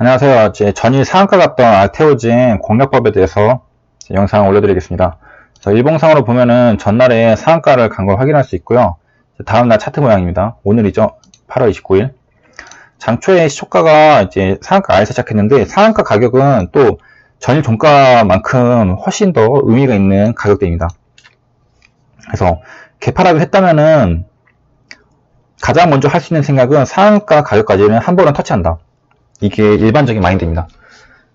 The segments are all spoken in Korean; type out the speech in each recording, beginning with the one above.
안녕하세요. 제 전일 상한가 갔던 알테오진 공략법에 대해서 영상을 올려드리겠습니다. 일봉상으로 보면은 전날에 상한가를 간 걸 확인할 수 있고요. 다음날 차트 모양입니다. 오늘이죠. 8월 29일. 장초에 시초가가 이제 상한가 아래서 시작했는데 상한가 가격은 또 전일 종가만큼 훨씬 더 의미가 있는 가격대입니다. 그래서 개파락을 했다면은 가장 먼저 할 수 있는 생각은 상한가 가격까지는 한 번은 터치한다. 이게 일반적인 마인드입니다.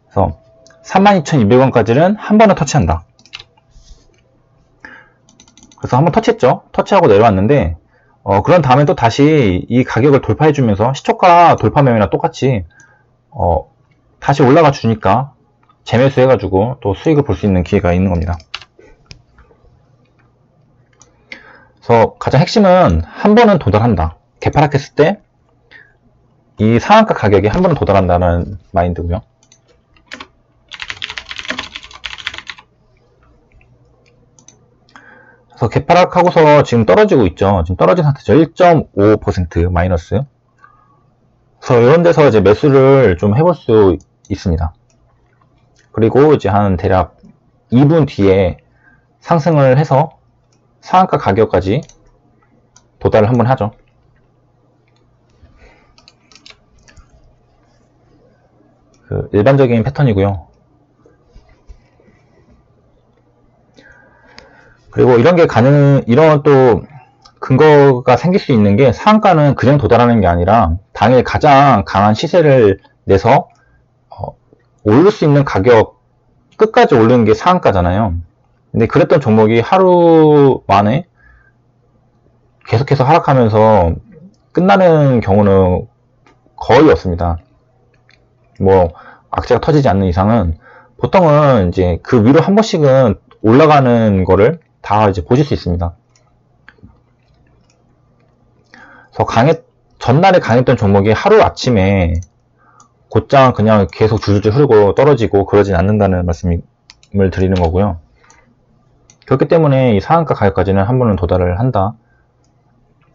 그래서 32,200원까지는 한 번은 터치한다. 그래서 한번 터치했죠. 터치하고 내려왔는데 어, 그런 다음에 또 다시 이 가격을 돌파해주면서 시초가 돌파 매매랑 똑같이 어, 다시 올라가 주니까 재매수 해가지고 또 수익을 볼 수 있는 기회가 있는 겁니다. 그래서 가장 핵심은 한 번은 도달한다. 개파락했을 때 이 상한가 가격이 한 번은 도달한다는 마인드고요. 그래서 개파락하고서 지금 떨어지고 있죠. 지금 떨어진 상태죠. 1.5% 마이너스. 그래서 이런 데서 이제 매수를 좀 해볼 수 있습니다. 그리고 이제 한 대략 2분 뒤에 상승을 해서 상한가 가격까지 도달을 한번 하죠. 그 일반적인 패턴이고요. 그리고 이런 게 가능, 이런 또 근거가 생길 수 있는 게 상한가는 그냥 도달하는 게 아니라 당일 가장 강한 시세를 내서 어, 오를 수 있는 가격 끝까지 오르는 게 상한가잖아요. 근데 그랬던 종목이 하루 만에 계속해서 하락하면서 끝나는 경우는 거의 없습니다. 뭐 악재가 터지지 않는 이상은 보통은 이제 그 위로 한 번씩은 올라가는 거를 다 이제 보실 수 있습니다. 그래서 강했 전날에 강했던 종목이 하루 아침에 곧장 그냥 계속 줄줄 흐르고 떨어지고 그러진 않는다는 말씀을 드리는 거고요. 그렇기 때문에 이 상한가 가격까지는 한 번은 도달을 한다.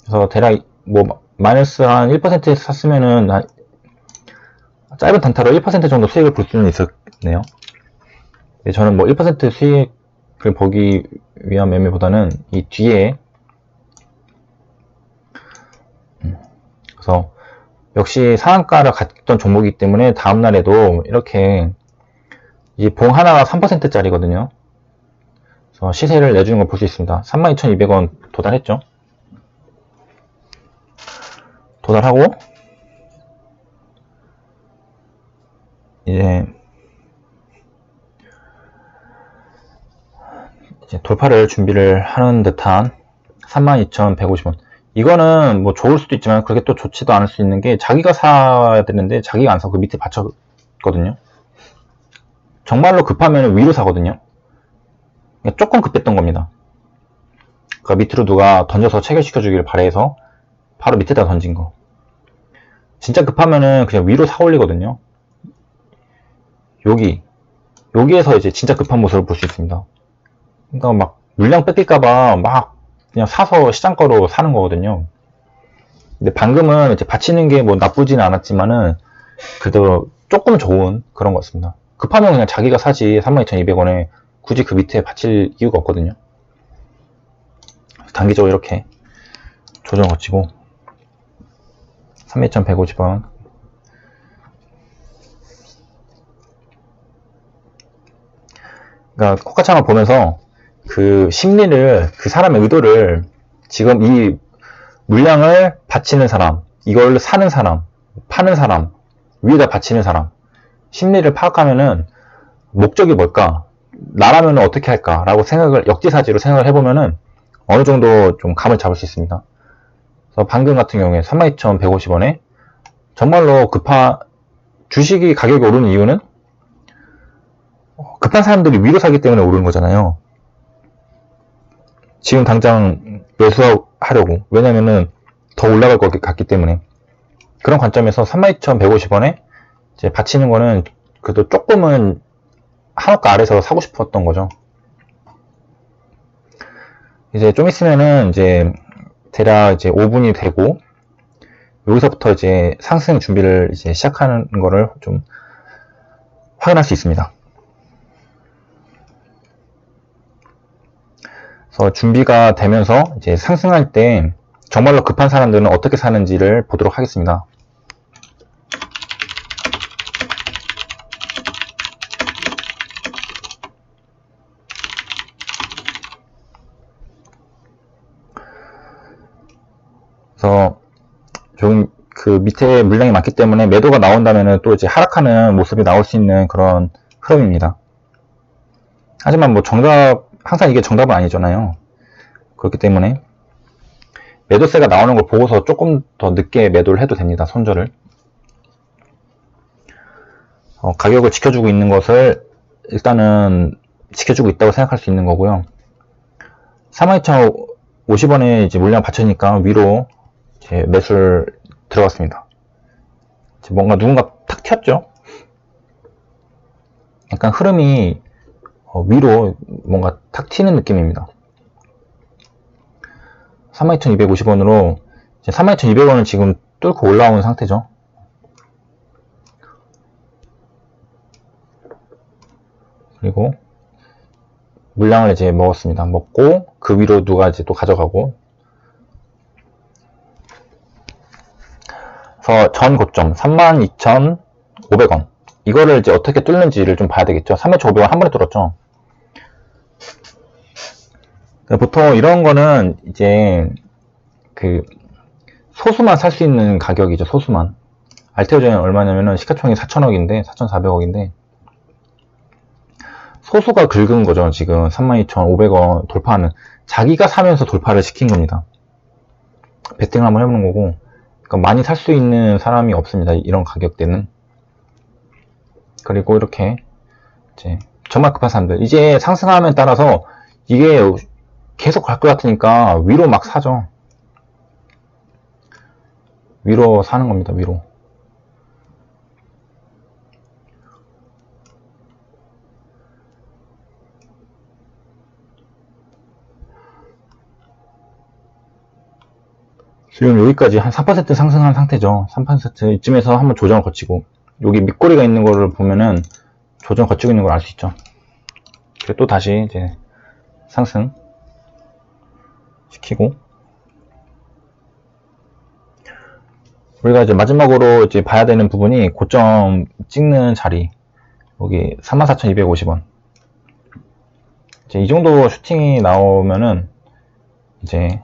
그래서 대략 뭐 마이너스 한 1%에서 샀으면은 한 짧은 단타로 1% 정도 수익을 볼 수는 있었네요. 네, 저는 뭐 1% 수익을 보기 위한 매매보다는 이 뒤에 음, 그래서 역시 상한가를 갔던 종목이기 때문에 다음날에도 이렇게 이 봉 하나가 3%짜리거든요. 그래서 시세를 내주는 걸 볼 수 있습니다. 32,200원 도달했죠. 도달하고 이제 이제 돌파를 준비를 하는 듯한 32,150원. 이거는 뭐 좋을 수도 있지만 그렇게 또 좋지도 않을 수 있는 게 자기가 사야 되는데 자기가 안 사고 그 밑에 받쳤거든요. 정말로 급하면 위로 사거든요. 그러니까 조금 급했던 겁니다. 그 밑으로 누가 던져서 체결시켜 주길 바래서 바로 밑에다 던진 거. 진짜 급하면은 그냥 위로 사 올리거든요. 여기 여기에서 이제 진짜 급한 모습을 볼 수 있습니다. 그러니까 막 물량 뺏길까봐 막 그냥 사서 시장가로 사는 거거든요. 근데 방금은 이제 받치는 게 뭐 나쁘지는 않았지만은 그래도 조금 좋은 그런 것 같습니다. 급하면 그냥 자기가 사지 32,200원에 굳이 그 밑에 받칠 이유가 없거든요. 단기적으로 이렇게 조정 거치고 32,150원 그러니까 코카창을 보면서 그 심리를 그 사람의 의도를 지금 이 물량을 바치는 사람, 이걸 사는 사람, 파는 사람, 위에다 바치는 사람 심리를 파악하면은 목적이 뭘까? 나라면 어떻게 할까라고 생각을 역지사지로 생각을 해보면은 어느 정도 좀 감을 잡을 수 있습니다. 그래서 방금 같은 경우에 32,150원에 정말로 급한 주식이 가격이 오르는 이유는 급한 사람들이 위로 사기 때문에 오르는 거잖아요. 지금 당장 매수하려고. 왜냐면은 더 올라갈 것 같기 때문에. 그런 관점에서 32,150원에 이제 바치는 거는 그래도 조금은 한옥가 아래서 사고 싶었던 거죠. 이제 좀 있으면은 이제 대략 이제 5분이 되고 여기서부터 이제 상승 준비를 이제 시작하는 거를 좀 확인할 수 있습니다. 그래서 준비가 되면서 이제 상승할 때 정말로 급한 사람들은 어떻게 사는지를 보도록 하겠습니다. 그래서 좀 그 밑에 물량이 많기 때문에 매도가 나온다면 또 이제 하락하는 모습이 나올 수 있는 그런 흐름입니다. 하지만 뭐 정답, 항상 이게 정답은 아니잖아요. 그렇기 때문에 매도세가 나오는 걸 보고서 조금 더 늦게 매도를 해도 됩니다. 손절을. 어, 가격을 지켜주고 있는 것을 일단은 지켜주고 있다고 생각할 수 있는 거고요. 42,050원에 이제 물량 받쳐니까 위로 이제 매수를 들어갔습니다. 뭔가 누군가 탁 튀었죠? 약간 흐름이 어, 위로 뭔가 탁 튀는 느낌입니다. 32,250원으로 32,200원을 지금 뚫고 올라온 상태죠. 그리고 물량을 이제 먹었습니다. 먹고 그 위로 누가 이제 또 가져가고 그래서 전 고점 32,500원 이거를 이제 어떻게 뚫는지를 좀 봐야 되겠죠. 32,500원 한 번에 뚫었죠. 보통 이런 거는 이제 그 소수만 살 수 있는 가격이죠. 소수만. 알테오젠은 얼마냐면은 시가총액 4천억인데 4,400억인데 소수가 긁은 거죠. 지금 32,500원 돌파하는 자기가 사면서 돌파를 시킨 겁니다. 베팅을 한번 해보는 거고 그러니까 많이 살 수 있는 사람이 없습니다. 이런 가격대는 그리고 이렇게 이제 정말 급한 사람들 이제 상승하면 따라서 이게 계속 갈 것 같으니까 위로 막 사죠. 위로 사는 겁니다. 위로. 지금 여기까지 한3% 상승한 상태죠. 3% 이쯤에서 한번 조정을 거치고 여기 밑꼬리가 있는 거를 보면은 조정 거치고 있는 걸 알 수 있죠. 그리고 또 다시 이제 상승 시키고. 우리가 이제 마지막으로 이제 봐야 되는 부분이 고점 찍는 자리. 여기 34,250원. 이제 이 정도 슈팅이 나오면은 이제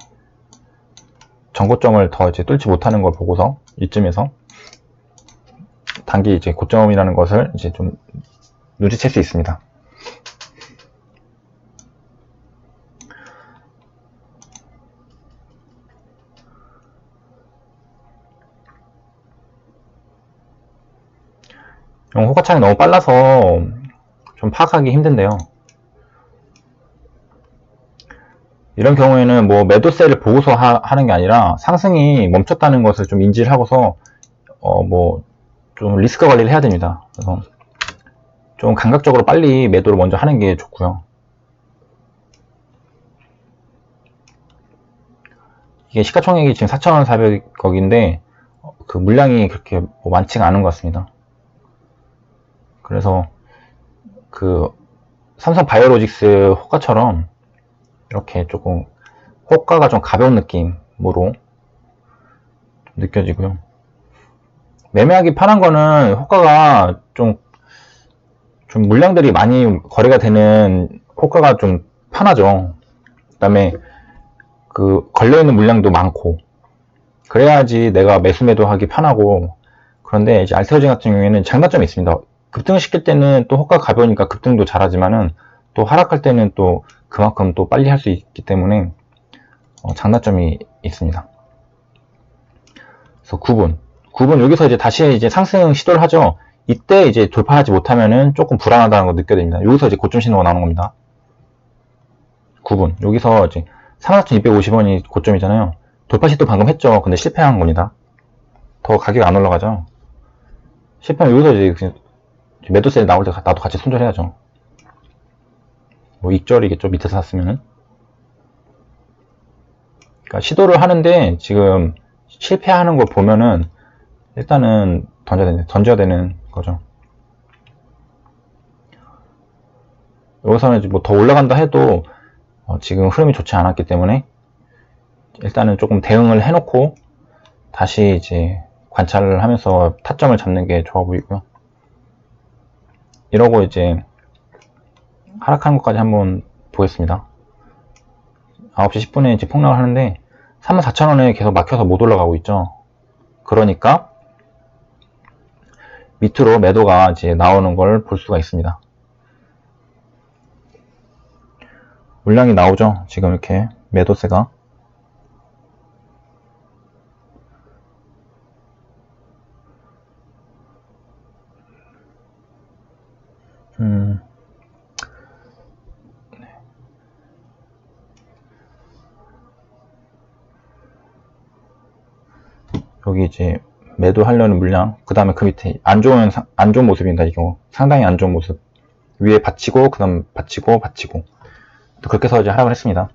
전고점을 더 이제 뚫지 못하는 걸 보고서 이쯤에서 단기 이제 고점이라는 것을 이제 좀 눈치챌 수 있습니다. 호가창이 너무 빨라서 좀 파악하기 힘든데요. 이런 경우에는 뭐 매도세를 보고서 하, 는게 아니라 상승이 멈췄다는 것을 좀 인지를 하고서 어 뭐 좀 리스크 관리를 해야 됩니다. 그래서 좀 감각적으로 빨리 매도를 먼저 하는 게 좋고요. 이게 시가총액이 지금 4,400억인데 그 물량이 그렇게 뭐 많지가 않은 것 같습니다. 그래서 그 삼성 바이오로직스 호가처럼 이렇게 조금 호가가 좀 가벼운 느낌으로 느껴지고요. 매매하기 편한 거는 호가가 좀, 좀 물량들이 많이 거래가 되는 호가가 좀 편하죠. 그 다음에 그 걸려있는 물량도 많고 그래야지 내가 매수 매도 하기 편하고 그런데 이제 알테오진 같은 경우에는 장단점이 있습니다. 급등을 시킬 때는 또 호가 가벼우니까 급등도 잘하지만은 또 하락할 때는 또 그만큼 또 빨리 할 수 있기 때문에 어, 장단점이 있습니다. 그래서 9분. 9분 여기서 이제 다시 이제 상승 시도를 하죠. 이때 이제 돌파하지 못하면은 조금 불안하다는 걸 느껴야 됩니다. 여기서 이제 고점 신호가 나오는 겁니다. 9분. 여기서 이제 34,250원이 고점이잖아요. 돌파 시도 방금 했죠. 근데 실패한 겁니다. 더 가격이 안 올라가죠. 실패하면 여기서 이제 매도세 나올 때 나도 같이 손절해야죠. 뭐 익절이겠죠. 밑에서 샀으면은. 그러니까 시도를 하는데 지금 실패하는 걸 보면은 일단은 던져야 되는, 던져야 되는 거죠. 여기서는 뭐 더 올라간다 해도 어, 지금 흐름이 좋지 않았기 때문에 일단은 조금 대응을 해놓고 다시 이제 관찰을 하면서 타점을 잡는 게 좋아 보이고요. 이러고 이제 하락하는 것까지 한번 보겠습니다. 9시 10분에 이제 폭락을 하는데 34,000원에 계속 막혀서 못 올라가고 있죠. 그러니까 밑으로 매도가 이제 나오는 걸 볼 수가 있습니다. 물량이 나오죠. 지금 이렇게 매도세가. 음. 여기 이제 매도하려는 물량, 그 다음에 그 밑에 안 좋은, 상- 안 좋은 모습입니다, 이거. 상당히 안 좋은 모습. 위에 받치고, 그 다음 받치고, 받치고. 또 그렇게 해서 이제 하락을 했습니다.